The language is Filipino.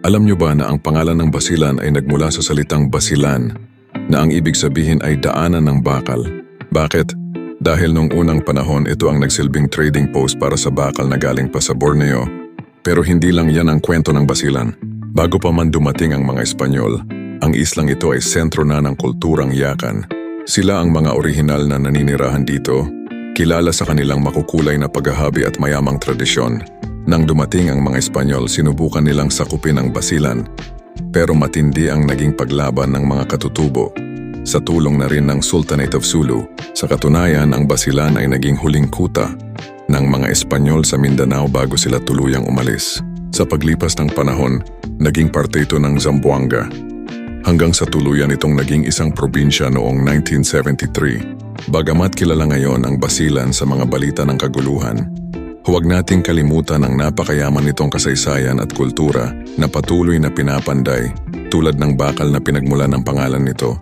Alam nyo ba na ang pangalan ng Basilan ay nagmula sa salitang Basilan, na ang ibig sabihin ay daanan ng bakal? Bakit? Dahil nung unang panahon ito ang nagsilbing trading post para sa bakal na galing pa sa Borneo. Pero hindi lang yan ang kwento ng Basilan. Bago pa man dumating ang mga Espanyol, ang islang ito ay sentro na ng kulturang yakan. Sila ang mga orihinal na naninirahan dito, kilala sa kanilang makukulay na paghahabi at mayamang tradisyon. Nang dumating ang mga Espanyol, sinubukan nilang sakupin ang Basilan, pero matindi ang naging paglaban ng mga katutubo. Sa tulong na rin ng Sultanate of Sulu, sa katunayan ang Basilan ay naging huling kuta ng mga Espanyol sa Mindanao bago sila tuluyang umalis. Sa paglipas ng panahon, naging parte ito ng Zamboanga. Hanggang sa tuluyan itong naging isang probinsya noong 1973. Bagamat kilala ngayon ang Basilan sa mga balita ng kaguluhan, huwag nating kalimutan ang napakayaman nitong kasaysayan at kultura na patuloy na pinapanday tulad ng bakal na pinagmula ng pangalan nito